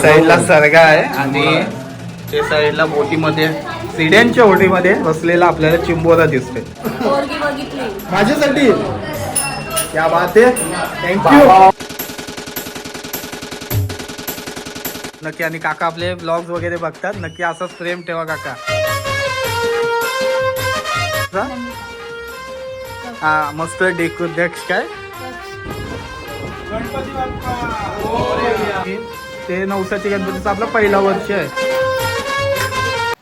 साईडला सरगा आहे आणि ते साईडला बोटीमध्ये सिड्यांच्या बोटीमध्ये बसलेला आपल्याला चिंबोरा दिसते माझ्यासाठी? क्या बात आहे. थँक्यू नक्की आणि काका आपले ब्लॉग्स वगैरे बघतात. नक्की असंच प्रेम ठेवा काका. हा मस्त डेको डेक्स काय? ते नवसाची गणपतीचा आपला पहिला वर्ष आहे.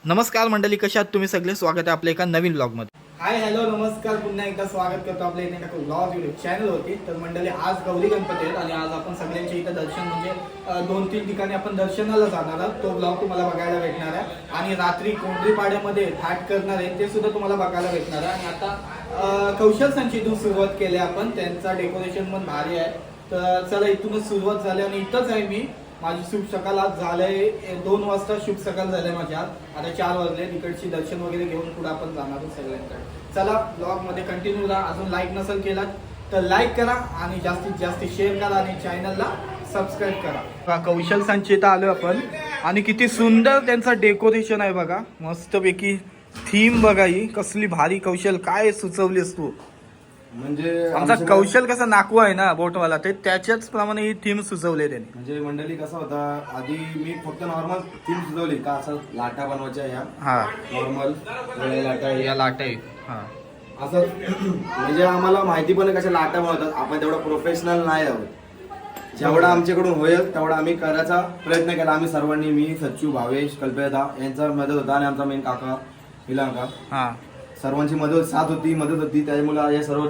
नमस्कार मंडळी कशा आहात तुम्ही? सगळे स्वागत आहे आपल्या एका नवीन ब्लॉगमध्ये हाय हॅलो नमस्कार. पुन्हा एकदा स्वागत करतो आपल्या इथे एका ब्लॉग युट्यूब चॅनल होती तर मंडळी आज गौरी गणपती आहेत आणि आज आपण सगळ्यांच्या इथं दर्शन म्हणजे दोन तीन ठिकाणी आपण दर्शनाला जाणार आहोत. तो ब्लॉग तुम्हाला बघायला भेटणार आहे. आणि रात्री कोंडरी पाड्यामध्ये थाट करणार आहे ते सुद्धा तुम्हाला बघायला भेटणार आहे. आणि आता कौशल संचितून सुरुवात केली आहे आपण. त्यांचा डेकोरेशन पण भारी आहे. तर चला इथूनच सुरुवात झाली आणि इथंच आहे मी. माझी शुभ सकाळ आज झालंय. दोन वाजता शुभ सकाळ झालंय माझ्या आता चार वाजले. तिकडची दर्शन वगैरे घेऊन पुढे आपण जाणार आहोत सगळ्यांकडे. चला ब्लॉगमध्ये कंटिन्यू राहा अजून लाईक नसेल केला तर लाईक करा आणि जास्तीत जास्त शेअर करा आणि चॅनलला सबस्क्राईब करा. कौशल संचित आलो आपण. आणि किती सुंदर त्यांचा डेकोरेशन आहे बघा. मस्तपैकी थीम बघा ही. कसली भारी कौशल. काय सुचवलीस तू? म्हणजे आमचा आमच्या- कौशल कसा नाकू आहे ना बोटवाला ते त्याच्याच प्रमाणे ही थीम सुचवली त्यांनी. म्हणजे मंडळी कसा होता आधी मी फक्त नॉर्मल थीम सुचवली का असं लाटा बनवायच्या ह्या हा. नॉर्मल लाटा या लाटा हा. असं म्हणजे आम्हाला माहिती पण आहे कशा लाटा बनवतात आपण तेवढं प्रोफेशनल नाही आहोत. जेवढा आमच्याकडून होईल तेवढा आम्ही करायचा प्रयत्न केला. आम्ही सर्वांनी मी सच्चू भावेश कल्पयता यांचा मदत होता आणि आमचा मेन काका मिलांका हा. सर्वांची मदत साथ होती मदत होती. त्यामुळे हे सर्व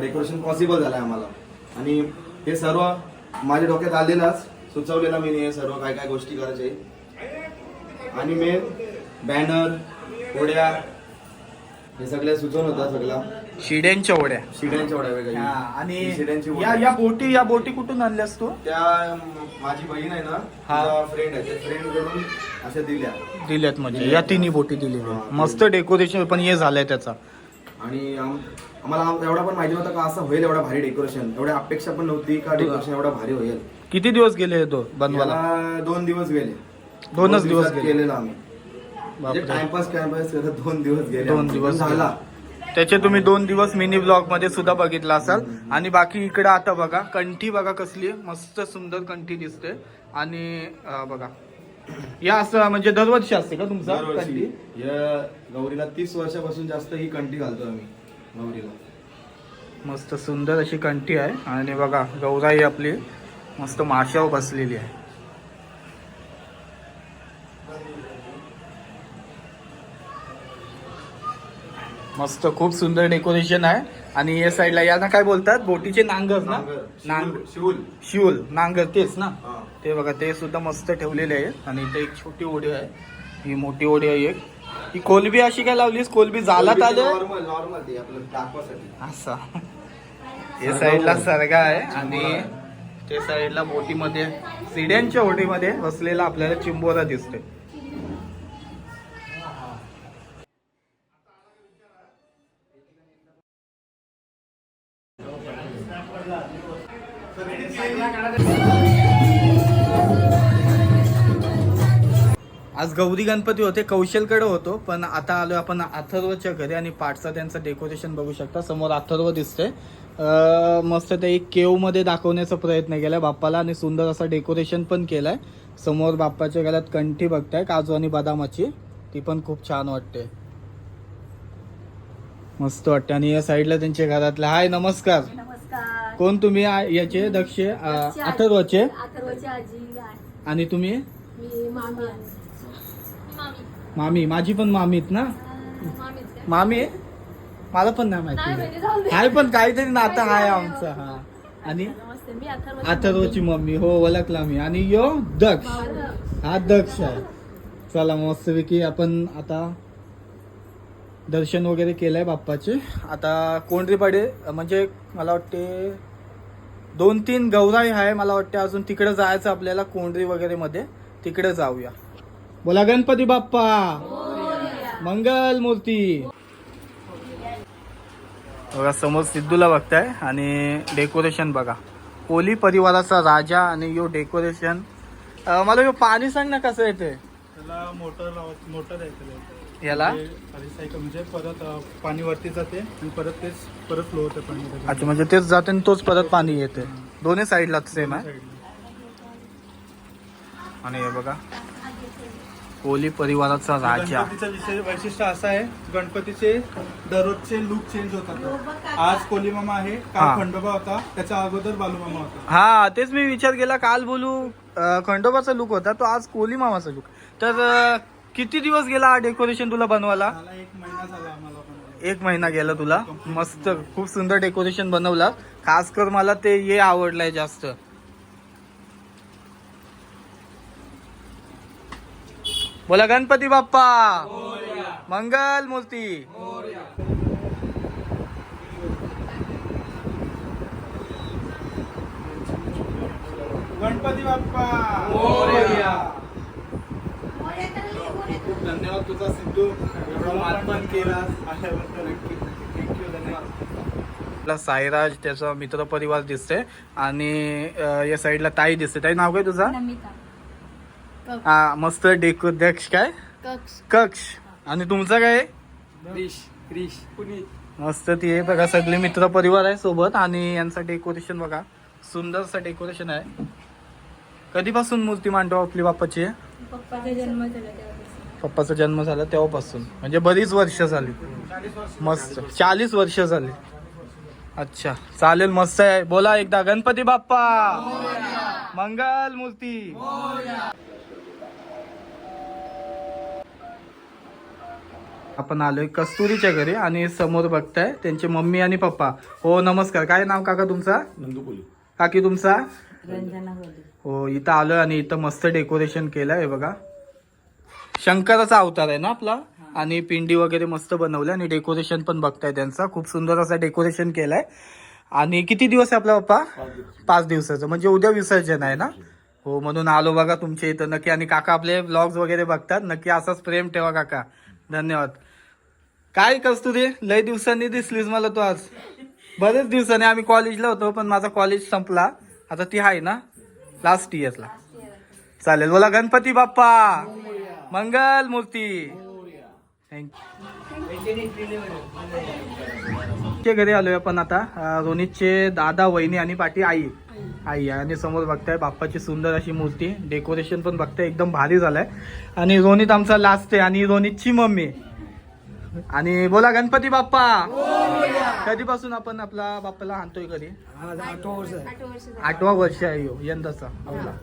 डेकोरेशन पॉसिबल झालं आम्हाला. आणि हे सर्व माझ्या डोक्यात आलेलाच सुचवलेला मी हे सर्व काय काय गोष्टी करायचे. आणि मेन बॅनर होड्या हे सगळे सुचवून होता सगळा. शिड्यांच्या ओढ्या. शिड्यांच्या हा, वेगळ्या. आणि शिड्यांची या. या बोटी या बोटी कुठून आणल्यास तू? त्या म, माझी बहीण आहे ना हा. फ्रेंड आहे. त्या फ्रेंडकडून अशा दिल्या. दिल्यात म्हणजे. या तिन्ही बोटी दिलेल्या मस्त डेकोरेशन पण हे झालंय त्याचा. आणि आम- आम्हाला आम- एवढा पण माहिती नव्हता का असं होईल एवढा भारी डेकोरेशन एवढ्या अपेक्षा पण नव्हती का डेकोरेशन एवढा भारी होईल. किती दिवस गेले तो बनवायला? याला दोन दिवस गेले. दोनच दोन दिवस दिवसात गेले. केलेला आम्ही. म्हणजे बापरे. टाइमपास टाइमपास करत दोन दिवस गेले दोन आमचे. दिवस पण झाला. त्याचे तुम्ही दोन दिवस मिनी ब्लॉगमध्ये सुद्धा बघितला असाल. आणि बाकी इकडे आता बघा कंठी बघा कसली आहे. मस्त सुंदर कंठी दिसते. आणि अं, बघा. या असं म्हणजे दरवर्षी असते का तुमचा? दरवर्षी. कंठी या गौरीला तीस वर्षापासून जास्त ही कंठी घालतो आम्ही गौरीला. मस्त सुंदर अशी कंठी आहे. आणि बघा गौराई आपली मस्त माशावर बसलेली आहे. मस्त खूप सुंदर डेकोरेशन आहे. आणि या साईडला यांना काय बोलतात? बोटीचे नांगर ना? नांग शिवूल- शिवूल नांगर तेच ना. ते बघा ते सुद्धा मस्त ठेवलेले आहे आणि इथे एक छोटी ओढी आहे. ही मोठी ओढी आहे एक. ही कोलबी अशी काय लावलीस? कोलबी जालात आलं? असा. हे साईडला सरगा आहे. आणि ते साईडला बोटीमध्ये सिड्यांच्या बोटीमध्ये बसलेला आपल्याला चिंबोरा दिसतोय. गौरी गणपती होते कौशलकडे होतो पण आता आलो आपण अथर्वच्या घरी आणि पाठचा त्यांचं डेकोरेशन बघू शकता. समोर अथर्व दिसतंय. अं, मस्त ते एक केवमध्ये दाखवण्याचा प्रयत्न केलाय बाप्पाला आणि सुंदर असं डेकोरेशन पण केलंय. समोर बाप्पाच्या गळ्यात कंठी बघताय काजू आणि बदामाची. ती पण खूप छान वाटते. मस्त वाटते. आणि या साईडला त्यांच्या घरातले हाय नमस्कार. कोण तुम्ही? याचे दक्ष अथर्वचे? आहे. आणि तुम्ही? मी मामी आहे. माझी पण मामीत ना? मामी आहे? मला पण नाही माहिती म्हणजे. हाय पण काहीतरी नातं हाय आमचं हा. आणि अथर्वची मम्मी हो ओळखला मी आणि यो दक्ष. हा दक्ष. आहे. चला मस्तपैकी आपण आता दर्शन वगैरे केलंय बाप्पाचे. आता कोंडरीपाडे म्हणजे मला वाटते दोन तीन गौराई आहे मला वाटते अजून तिकडे जायचं आपल्याला कोंडरी वगैरे मध्ये. तिकडे जाऊया. बोला गणपती बाप्पा. मंगल मूर्ती बघा समोर सिद्धूला बघताय आणि डेकोरेशन बघा. कोली परिवाराचा राजा आणि यो डेकोरेशन. अं, मला हे पाणी सांग ना कसं येते त्याला मोटर मोटर आहे याला? रिसायकल म्हणजे परत पाणी वरती जाते आणि परत तेच परत फ्लो होतं पाणी. अच्छा म्हणजे तेच जाते आणि तोच परत पाणी येते. दोन्ही साईडला सेम आहे. आणि हे बघा. कोहली परिवाराचा राजा. गणपतीचा वैशिष्ट्य असं आहे गणपतीचे दररोजचे लुक चेंज होतात. आज कोली मामा आहे हा. काल खंडोबा होता त्याच्या अगोदर बालू मामा होता. हा तेच मी विचार केला काल बोलू अं, खंडोबाचा लुक होता तो आज कोहली मामाचा लुक तर अं, किती दिवस गेला हा डेकोरेशन तुला बनवायला? मला एक महिना झाला आम्हाला एक महिना गेला तुला? मस्त खूप सुंदर डेकोरेशन बनवलं. खास कर मला ते ये आवडलंय जास्त. बोला गणपती बाप्पा. मंगल मूर्ती. गणपती बाप्पा. खूप धन्यवाद तुझा सिद्धू. एवढा मानपान केला. आल्याबद्दल थँक्यू धन्यवाद. आपला साईराज त्याचा मित्र परिवार दिसते आणि या साईडला ताई दिसते ताई नाव काय तुझा? नमिता. हा मस्त डेकोध्यक्ष काय? कक्ष. कक्ष. आणि तुमचं काय? मस्त ती आहे बघा सगळे मित्र परिवार आहे सोबत आणि यांचं डेकोरेशन बघा. सुंदरसं डेकोरेशन आहे. कधीपासून मूर्ती मांडतो आपली बाप्पाची? पप्पाचा जन्म झाला तेव्हापासून. म्हणजे बरीच वर्ष झाली. मस्त. चाळीस वर्ष झाली. अच्छा. चालेल मस्त आहे. बोला एकदा गणपती बाप्पा! मंगल मूर्ती! आपण आलोय कस्तुरीच्या घरी आणि समोर बघताय त्यांचे मम्मी आणि पप्पा. हो नमस्कार. काय नाव काका तुमचा? काकी तुमचा? हो इथं आलोय आणि इथं मस्त डेकोरेशन केलंय हे बघा. शंकराचा अवतार आहे ना आपला? आणि पिंडी वगैरे मस्त बनवलं आणि डेकोरेशन पण बघताय त्यांचा. खूप सुंदर असं डेकोरेशन केलंय. आणि किती दिवस आहे आपला पप्पा? पाच दिवसाचं. म्हणजे उद्या विसर्जन आहे ना? हो म्हणून आलो बघा तुमच्या इथं. नक्की आणि काका आपले ब्लॉग्स वगैरे बघतात. नक्की असाच प्रेम ठेवा काका. धन्यवाद. काय कस्तुरी? लय दिवसांनी दिसलीस मला तू आज. बरेच दिवसांनी आम्ही कॉलेजला होतो पण माझा कॉलेज संपला. आता ती आहे ना? लास्ट इयरला चालेल. बोला गणपती बाप्पा. मंगल मूर्ती. थँक्यू घरी आलोय आपण आता. अं, रोनितचे दादा वहिनी आणि पाठी आई. आई आणि समोर बघताय बाप्पाची सुंदर अशी मूर्ती. डेकोरेशन पण बघताय एकदम भारी झालंय. आणि रोनित आमचा लास्ट आहे. आणि रोनितची मम्मी. आणि बोला गणपती बाप्पा. कधीपासून आपण आपला बाप्पाला आणतोय झाली. आठवा वर्ष आहे. ह्यो, यंदाचा. आपला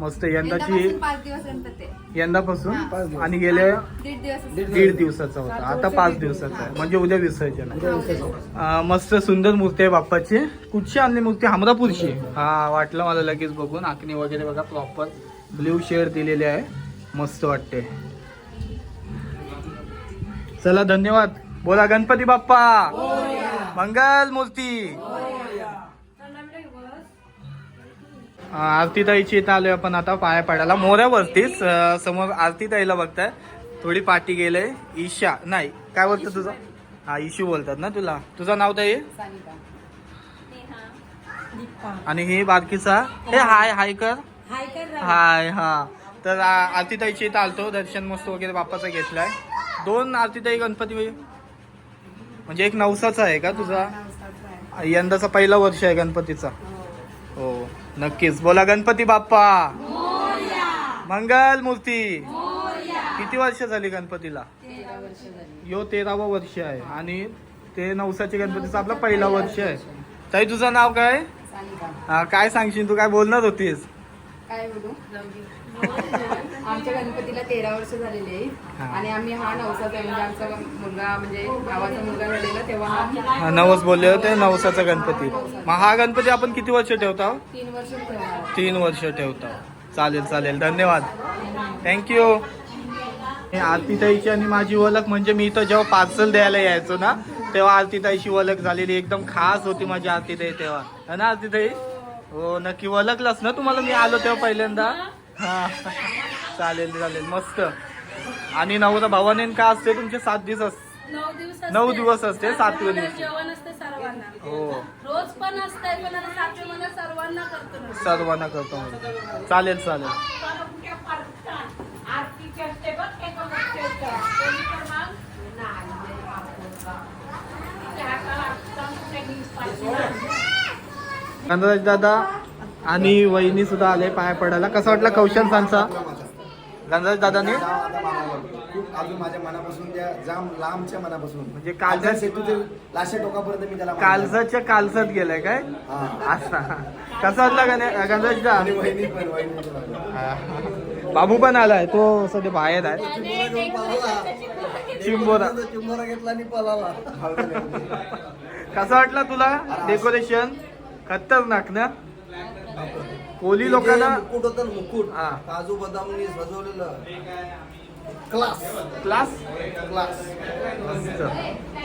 मस्त यंदाची यंदापासून पाच दिवस नंतर ते. यंदापासून आणि गेल्या दीड दिवस दीड दिवसाचा होता. आता पाच दिवसाचा आहे. म्हणजे उद्या विसर्जन आहे. अं, मस्त सुंदर मूर्ती आहे बाप्पाची. कुठची आणली मूर्ती? हमरापूरची हा वाटलं मला लगेच बघून. आखणी वगैरे बघा प्रॉपर ब्ल्यू शेड दिलेले आहे. मस्त वाटते चला धन्यवाद. बोला गणपती बाप्पा. मंगल मूर्ती. आरतीताईची इथं आलोय आपण आता पाया पडायला. मोऱ्यावरतीच समोर आरतीताईला बघताय. थोडी पाठी गेले. ईशा नाही काय बोलतं तुझं? हा इशू बोलतात ना तुला. तुझं नाव ताई? आणि हे बारकीचा हे हाय हाय कर. हाय हा. तर आरतीताईची इथं आलतो. दर्शन मस्त वगैरे बाप्पाचा घेतलाय. दोन आरतीताई गणपती म्हणजे एक नवसाचा आहे का तुझा? यंदाचा पहिला वर्ष आहे गणपतीचा. नक्कीच. बोला गणपती बाप्पा. मंगल मूर्ती. किती वर्ष झाली गणपतीला? यो तेरावा वर्ष आहे. आणि ते नवसाचे गणपतीचा आपला पहिला वर्ष आहे. ताई तुझं नाव काय? हा काय सांगशील? तू काय बोलणार होतीस? काय बोलू? आमच्या गणपतीला तेरा वर्ष झालेली आहे. आणि आम्ही हा नवसाचा आहे म्हणजे आमचा मुलगा म्हणजे भावाचा मुलगा झालेला तेव्हा नवस बोलले होते नवसाचा गणपती. मग हा गणपती आपण किती वर्ष ठेवता तीन वर्ष तीन वर्ष ठेवता चालेल चालेल. धन्यवाद. थँक्यू हे आरतीताईची आणि माझी ओळख म्हणजे मी इथं जेव्हा पार्सल द्यायला यायचो ना तेव्हा आरतीताईची ओळख झालेली एकदम खास होती माझी आरतीताई तेव्हा. है ना आरतीताई? हो नक्की ओळखलास ना तुम्हाला? मी आलो तेव्हा पहिल्यांदा. हा. चालेल चालेल. मस्त. आणि नवरा भावाने का असते तुमचे? सात दिवस असते. नऊ दिवस असते सातव्या दिवस हो. रोज पण असते सर्वांना करतो सर्वांना करतो म्हणजे. चालेल चालेल. गणराज दादा आणि वहिनी सुद्धा आले पाया पडायला. कसा वाटला कौशल सांचा गणराज दादाने? खूप अजून माझ्या मनापासून त्या जाम लांबच्या मनापासून म्हणजे कालच्या- सेतू ते लाशा टोकापर्यंत मी त्याला. कालसाच्या कालसात गेलाय काय. असा. कसा वाटला गणे- गणराज दा? वहिनी पण वहिनी. बाबू पण आलाय. तो सध्या बाहेर आहे. चिंबोरा. चिंबोरा घेतला आणि पळाला. कसा वाटला तुला डेकोरेशन खतरनाक ना? कोली लोकांना मुकुट होतं ना, मुकुट. हा. काजू बदामनी सजवलेलं. क्लास. क्लास? क्लास.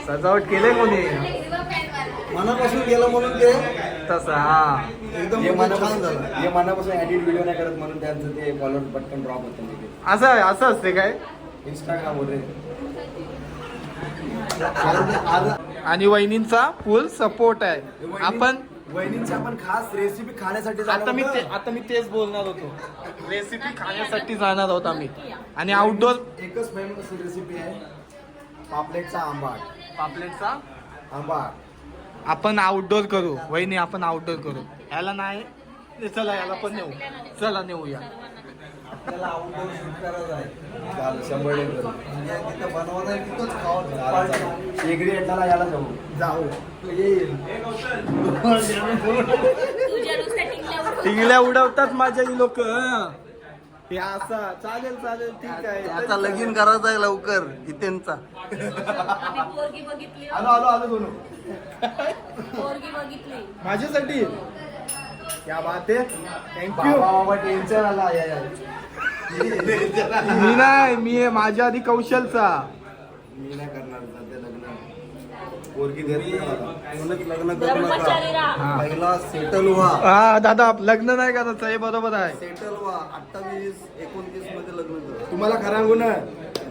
सजावट केले कोणी? मनापासून गेलं म्हणून ते. तसा हा. एकदम हे मनापासून झालं. हे मनापासून एडिट व्हिडिओ नाही करत म्हणून त्यांचं ते फॉलोअर पटकन ड्रॉप होतं तिथे असं आहे असं असते काय? इंस्टाग्राम वगैरे आणि वहिनींचा फुल सपोर्ट आहे. आपण वहिनींची आपण खास रेसिपी खाण्यासाठी आता मी ते आता मी तेच बोलणार होतो. रेसिपी खाण्यासाठी जाणार आहोत आम्ही. आणि आउटडोर एकच फेमस रेसिपी आहे पापलेटचा आंबाट पापलेटचा? आंबाट आपण आउटडोर करू. वहिनी आपण आउटडोर करू. याला नाही ए, चला याला पण नेऊ. चला नेऊया. आपल्याला आउटडोर शूट करायचं आहे. चालेल शंभर तिथं बनवत आहे तिथंच खावं शेगडी याला जाऊ. जाऊ. येईल. टिंगल्या उडवतात माझ्या ही लोक हे. असा चालेल चालेल ठीक आहे. आता लगीन करायचं आहे लवकर बघितली आलो आलो आलो दोन माझ्यासाठी? क्या बात आहे थँक्यू बाबा बाबा टेन्शन आला या या. मी नाही मी आहे माझ्या आधी कौशलचा. मी नाही करणार सध्या लग्न पोरगी देत नाही मला म्हणूनच लग्न करू ब्रह्मचारी नका राहा पहिला सेटल व्हा. हा दादा लग्न नाही करायचं हे बरोबर आहे. सेटल व्हा. अठ्ठावीस एकोणतीसमध्ये लग्न करा. तुम्हाला खरं सांगू ना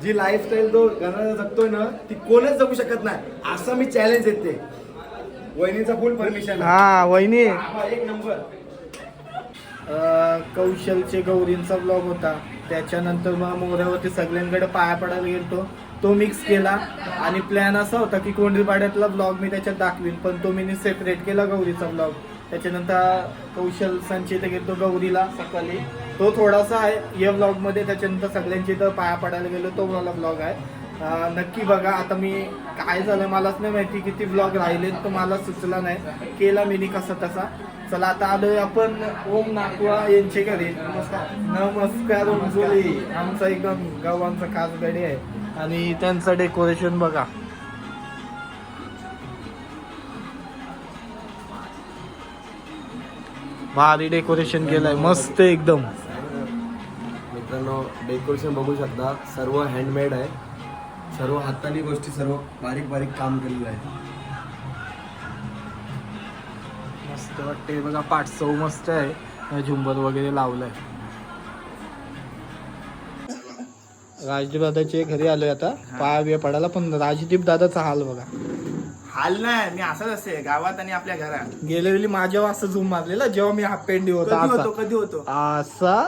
जी लाईफस्टाईल तो गणना जगतोय ना ती कोणच जगू शकत नाही. असं मी चॅलेंज देते. वहिनीचा फुल परमिशन हा वहिनी. एक नंबर अं, कौशलचे गौरींचा ब्लॉग होता. त्याच्यानंतर मग मोऱ्यावरती सगळ्यांकडे पाया पडायला गेलतो. तो मिक्स केला आणि प्लॅन असा होता की कोंडीपाड्यातला ब्लॉग मी त्याच्यात दाखवीन पण तो मी सेपरेट केला गौरीचा ब्लॉग त्याच्यानंतर कौशल संचित गेलो गौरीला. सकाळी. तो थोडासा आहे या ब्लॉगमध्ये त्याच्यानंतर सगळ्यांची इथं पाया पडायला गेलो तो मला ब्लॉग आहे. नक्की बघा आता मी काय झालं मलाच नाही माहिती किती ब्लॉग राहिले तो मला सुचला नाही. केला मी कसा तसा. चला आता आलोय आपण ओम नागवा यांचे घरी. नमस्कार. नमस्कार ओमजोली आमचा एकदम गावांचा खास गडी आहे. आणि त्यांचं डेकोरेशन बघा. भारी डेकोरेशन केलंय मस्त एकदम. मित्रांनो डेकोरेशन बघू शकता सर्व हँडमेड आहे. सर्व हाताने गोष्टी सर्व बारीक बारीक काम केलेलं आहे. मस्त वाटते बघा पाटसव मस्त आहे. झुंबर वगैरे लावलंय. राजदीप दादाचे घरी आलोय आता. पाया बिया पडायला पण राजदीप दादाचा हाल बघा. हाल नाही मी असंच असते गावात आणि आपल्या घरात. गेल्या वेळी माझ्यावर असं झूम मारलेला जेव्हा मी हाफ पेंडी होता कधी होतो कधी होतो? असा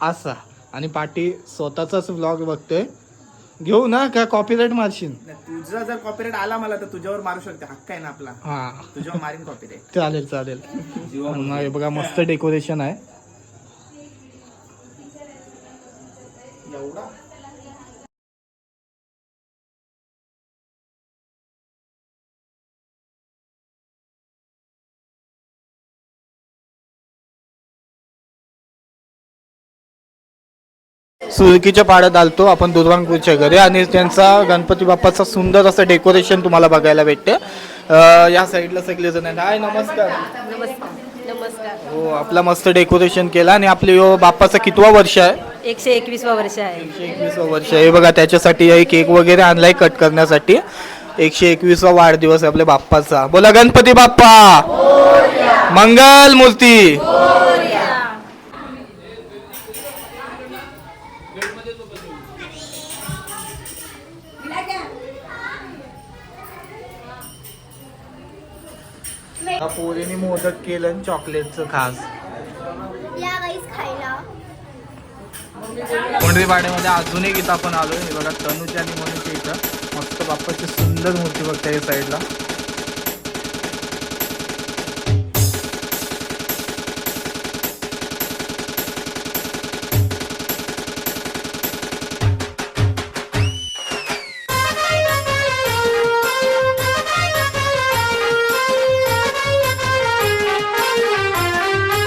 असा. आणि पाठी स्वतःचाच व्लॉग बघतोय. घेऊ ना का कॉपीराईट मारशील? नाही, तुझा जर कॉपीराईट आला मला तर तुझ्यावर मारू शकते हक्क आहे ना आपला. हा. तुझ्यावर मारीन कॉपीराईट चालेल चालेल. मग हे बघा मस्त डेकोरेशन आहे. एवढा? सुरकीच्या पाड्यात आलतो. आपण दुर्वांपूरच्या घरी आणि त्यांचा गणपती बाप्पाचा सुंदर असं डेकोरेशन तुम्हाला बघायला भेटते. या साईडला सगळे जण आहेत. हाय नमस्कार. नमस्कार. नमस्कार हो आपला मस्त डेकोरेशन केला आणि आपले यो बाप्पाचा कितवा वर्ष आहे? एकशे एकवीसवा वर्ष आहे. एकशे एकवीसवा वर्ष आहे. हे बघा त्याच्यासाठी एक केक वगैरे आणलाय कट करण्यासाठी. एकशे एकवीसवा वाढदिवस आहे आपल्या बाप्पाचा. बोला गणपती बाप्पा! मंगल मूर्ती पोरीने मोदक केलं आणि चॉकलेटचं खास. या गाईस खायला. कोंडरी पाड्यामध्ये अजून एक इथं आपण आलोय. हे बघा तनुजा आणि म्हणून इथं. मस्त बाप्पाची सुंदर मूर्ती बघता या साईडला